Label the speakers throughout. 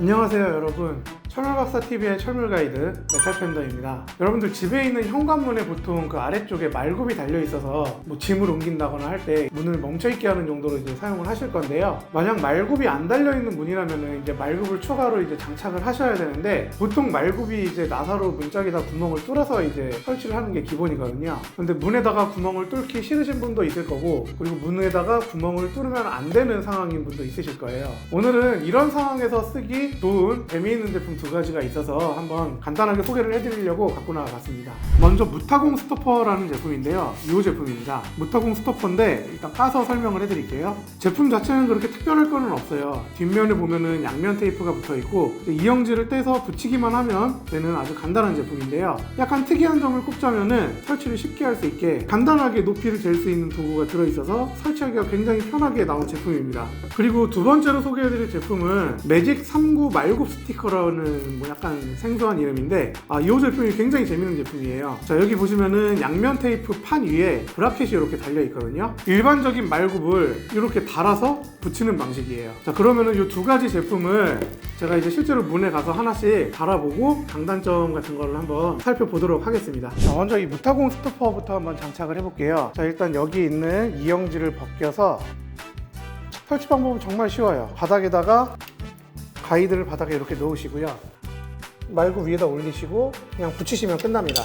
Speaker 1: 안녕하세요 여러분 철물박사TV의 철물가이드 메탈팬더입니다. 여러분들 집에 있는 현관문에 보통 그 아래쪽에 말굽이 달려있어서 뭐 짐을 옮긴다거나 할 때 문을 멈춰있게 하는 정도로 이제 사용을 하실 건데요. 만약 말굽이 안 달려있는 문이라면 이제 말굽을 추가로 이제 장착을 하셔야 되는데 보통 말굽이 이제 나사로 문짝에다 구멍을 뚫어서 이제 설치를 하는 게 기본이거든요. 근데 문에다가 구멍을 뚫기 싫으신 분도 있을 거고 그리고 문에다가 구멍을 뚫으면 안 되는 상황인 분도 있으실 거예요. 오늘은 이런 상황에서 쓰기 좋은 재미있는 제품 두 가지가 있어서 한번 간단하게 소개를 해드리려고 갖고 나와봤습니다. 먼저 무타공 스토퍼라는 제품인데요. 이 제품입니다. 무타공 스토퍼인데 일단 까서 설명을 해드릴게요. 제품 자체는 그렇게 특별할 거는 없어요. 뒷면에 보면은 양면 테이프가 붙어 있고 이영지를 떼서 붙이기만 하면 되는 아주 간단한 제품인데요. 약간 특이한 점을 꼽자면은 설치를 쉽게 할 수 있게 간단하게 높이를 잴 수 있는 도구가 들어있어서 설치하기가 굉장히 편하게 나온 제품입니다. 그리고 두 번째로 소개해드릴 제품은 매직 39 말굽 스티커라는 뭐 약간 생소한 이름인데 아, 이 제품이 굉장히 재밌는 제품이에요. 자 여기 보시면은 양면 테이프 판 위에 브라켓이 이렇게 달려 있거든요. 일반적인 말굽을 이렇게 달아서 붙이는 방식이에요. 자 그러면은 이 두 가지 제품을 제가 이제 실제로 문에 가서 하나씩 달아보고 장단점 같은 거를 한번 살펴보도록 하겠습니다. 자, 먼저 이 무타공 스토퍼부터 한번 장착을 해볼게요. 자 일단 여기 있는 이영지를 벗겨서 설치 방법은 정말 쉬워요. 바닥에다가 가이드를 바닥에 이렇게 놓으시고요. 말고 위에다 올리시고 그냥 붙이시면 끝납니다.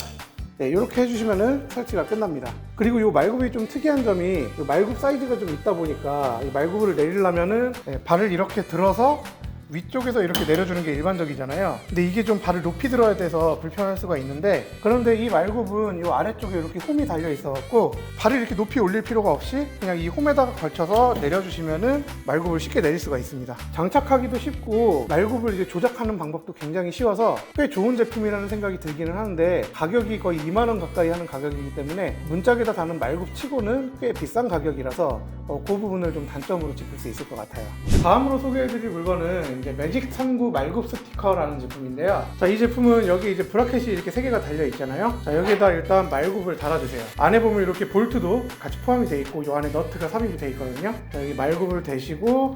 Speaker 1: 네, 이렇게 해주시면은 설치가 끝납니다. 그리고 이 말굽이 좀 특이한 점이 이 말굽 사이즈가 좀 있다 보니까 이 말굽을 내리려면은 네, 발을 이렇게 들어서 위쪽에서 이렇게 내려주는 게 일반적이잖아요. 근데 이게 좀 발을 높이 들어야 돼서 불편할 수가 있는데 그런데 이 말굽은 이 아래쪽에 이렇게 홈이 달려 있어갖고 발을 이렇게 높이 올릴 필요가 없이 그냥 이 홈에다가 걸쳐서 내려주시면은 말굽을 쉽게 내릴 수가 있습니다. 장착하기도 쉽고 말굽을 이제 조작하는 방법도 굉장히 쉬워서 꽤 좋은 제품이라는 생각이 들기는 하는데 가격이 거의 2만 원 가까이 하는 가격이기 때문에 문짝에다 다는 말굽 치고는 꽤 비싼 가격이라서 어, 그 부분을 좀 단점으로 짚을 수 있을 것 같아요. 다음으로 소개해드릴 물건은 이제 매직 39 말굽 스티커라는 제품인데요. 자, 이 제품은 여기 이제 브라켓이 이렇게 세 개가 달려 있잖아요. 자, 여기에다 일단 말굽을 달아주세요. 안에 보면 이렇게 볼트도 같이 포함이 돼 있고 이 안에 너트가 삽입이 돼 있거든요. 자, 여기 말굽을 대시고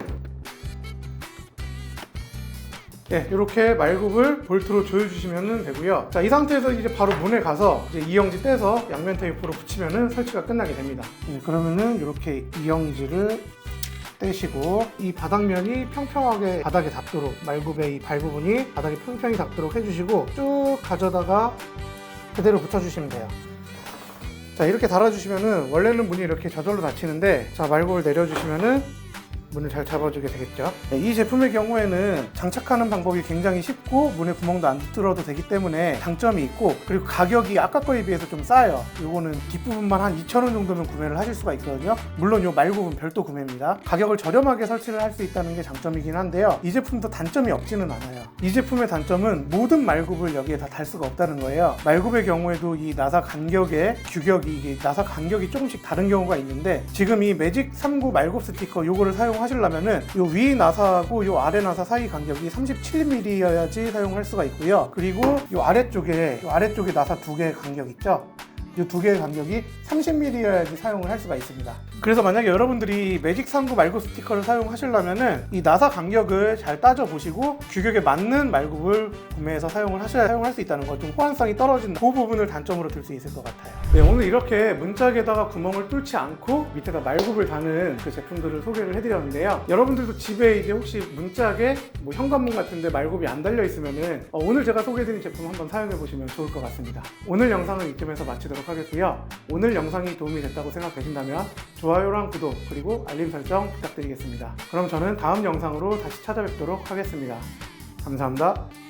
Speaker 1: 네, 이렇게 말굽을 볼트로 조여주시면 되고요. 자, 이 상태에서 이제 바로 문에 가서 이제 이영지 떼서 양면 테이프로 붙이면은 설치가 끝나게 됩니다. 네, 그러면은 이렇게 이영지를 떼시고 이 바닥면이 평평하게 바닥에 닿도록 말굽의 이 발 부분이 바닥에 평평히 닿도록 해주시고 쭉 가져다가 그대로 붙여주시면 돼요. 자 이렇게 달아주시면은 원래는 문이 이렇게 저절로 닫히는데 자 말굽을 내려주시면은 문을 잘 잡아주게 되겠죠. 네, 이 제품의 경우에는 장착하는 방법이 굉장히 쉽고 문에 구멍도 안 뚫어도 되기 때문에 장점이 있고 그리고 가격이 아까 거에 비해서 좀 싸요. 이거는 뒷부분만 한 2,000원 정도면 구매를 하실 수가 있거든요. 물론 이 말굽은 별도 구매입니다. 가격을 저렴하게 설치를 할 수 있다는 게 장점이긴 한데요. 이 제품도 단점이 없지는 않아요. 이 제품의 단점은 모든 말굽을 여기에 다 달 수가 없다는 거예요. 말굽의 경우에도 이 나사 간격의 규격이 이게 나사 간격이 조금씩 다른 경우가 있는데 지금 이 매직 39 말굽 스티커 요거를 사용하시려면은 요 위 나사하고 요 아래 나사 사이 간격이 37mm여야지 사용할 수가 있고요. 그리고 요 아래쪽에 요 아래쪽에 나사 두 개의 간격 있죠? 이 두 개의 간격이 30mm여야지 사용을 할 수가 있습니다. 그래서 만약에 여러분들이 매직 39 말굽 스티커를 사용하시려면은 이 나사 간격을 잘 따져 보시고 규격에 맞는 말굽을 구매해서 사용을 하셔야 사용할 수 있다는 거좀 호환성이 떨어진 그 부분을 단점으로 들 수 있을 것 같아요. 네, 오늘 이렇게 문짝에다가 구멍을 뚫지 않고 밑에다 말굽을 다는 그 제품들을 소개를 해드렸는데요. 여러분들도 집에 이제 혹시 문짝에 뭐 현관문 같은데 말굽이 안 달려 있으면은 어, 오늘 제가 소개해드린 제품 한번 사용해 보시면 좋을 것 같습니다. 오늘 영상은 이쯤에서 마치 도록 하겠고요. 오늘 영상이 도움이 됐다고 생각되신다면 좋아요랑 구독 그리고 알림 설정 부탁드리겠습니다. 그럼 저는 다음 영상으로 다시 찾아뵙도록 하겠습니다. 감사합니다.